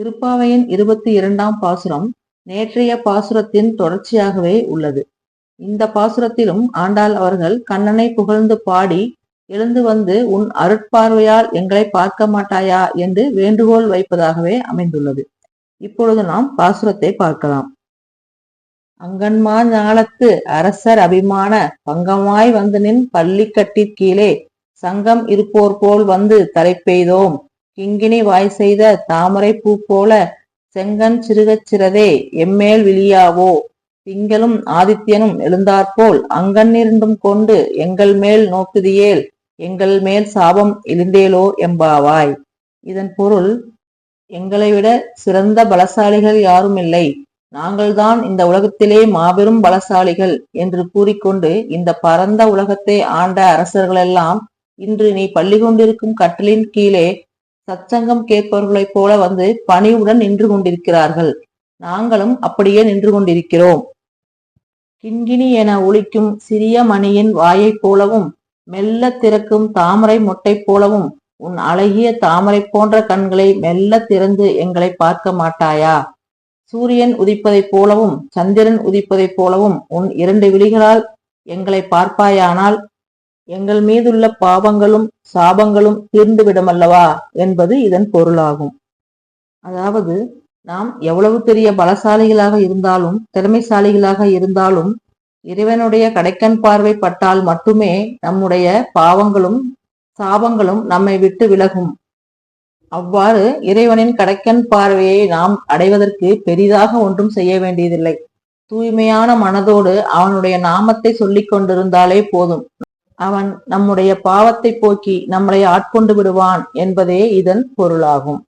திருப்பாவையின் இருபத்தி இரண்டாம் பாசுரம் நேற்றைய பாசுரத்தின் தொடர்ச்சியாகவே உள்ளது. இந்த பாசுரத்திலும் ஆண்டாள் அவர்கள் கண்ணனை புகழ்ந்து பாடி எழுந்து வந்து உன் அருட்பார்வையால் எங்களை பார்க்க மாட்டாயா? என்று வேண்டுகோள் வைப்பதாகவே அமைந்துள்ளது. இப்பொழுது நாம் பாசுரத்தை பார்க்கலாம். அங்கன்மா ஞாலத்து அரசர் அபிமான பங்கமாய் வந்து நின் பள்ளி கட்டிற்கீழே சங்கம் இருப்போர் போல் வந்து தலை பெய்தோம் கிங்கினி வாய் செய்த தாமரை பூ போல செங்கன் சிறுகச் சிறதே எம்மேல் விழியாவோ? திங்களும் ஆதித்யனும் எழுந்தாற்போல் அங்கன்னிருந்தும் கொண்டு எங்கள் மேல் நோக்குதியேல் எங்கள் மேல் சாபம் எழுந்தேலோ எம்பாவாய்? இதன் பொருள் எங்களை விட சிறந்த பலசாலிகள் யாரும் இல்லை நாங்கள்தான் இந்த உலகத்திலே மாபெரும் பலசாலிகள் என்று கூறிக்கொண்டு இந்த பரந்த உலகத்தை ஆண்ட அரசர்களெல்லாம் இன்று நீ பள்ளி கொண்டிருக்கும் கட்டிலின் கீழே சச்சங்கம் கேட்பவர்களைப் போல வந்து பணிவுடன் நின்று கொண்டிருக்கிறார்கள். நாங்களும் அப்படியே நின்று கொண்டிருக்கிறோம். கிண்கிணி என ஒழிக்கும் சிறிய மணியின் வாயைப் போலவும் மெல்ல திறக்கும் தாமரை மொட்டை போலவும் உன் அழகிய தாமரை போன்ற கண்களை மெல்ல திறந்து எங்களை பார்க்க மாட்டாயா? சூரியன் உதிப்பதைப் போலவும் சந்திரன் உதிப்பதைப் போலவும் உன் இரண்டு விழிகளால் எங்களை பார்ப்பாயானால் எங்கள் மீதுள்ள பாவங்களும் சாபங்களும் தீர்ந்து விடுமல்லவா என்பது இதன் பொருளாகும். அதாவது நாம் எவ்வளவு பெரிய பலசாலிகளாக இருந்தாலும் திறமைசாலிகளாக இருந்தாலும் இறைவனுடைய கடைக்கண் பார்வை பட்டால் மட்டுமே நம்முடைய பாவங்களும் சாபங்களும் நம்மை விட்டு விலகும். அவ்வாறு இறைவனின் கடைக்கண் பார்வையை நாம் அடைவதற்கு பெரிதாக ஒன்றும் செய்ய வேண்டியதில்லை. தூய்மையான மனதோடு அவனுடைய நாமத்தை சொல்லிக் கொண்டிருந்தாலே போதும். அவன் நம்முடைய பாவத்தை போக்கி நம்மளை ஆட்கொண்டு விடுவான் என்பதே இதன் பொருளாகும்.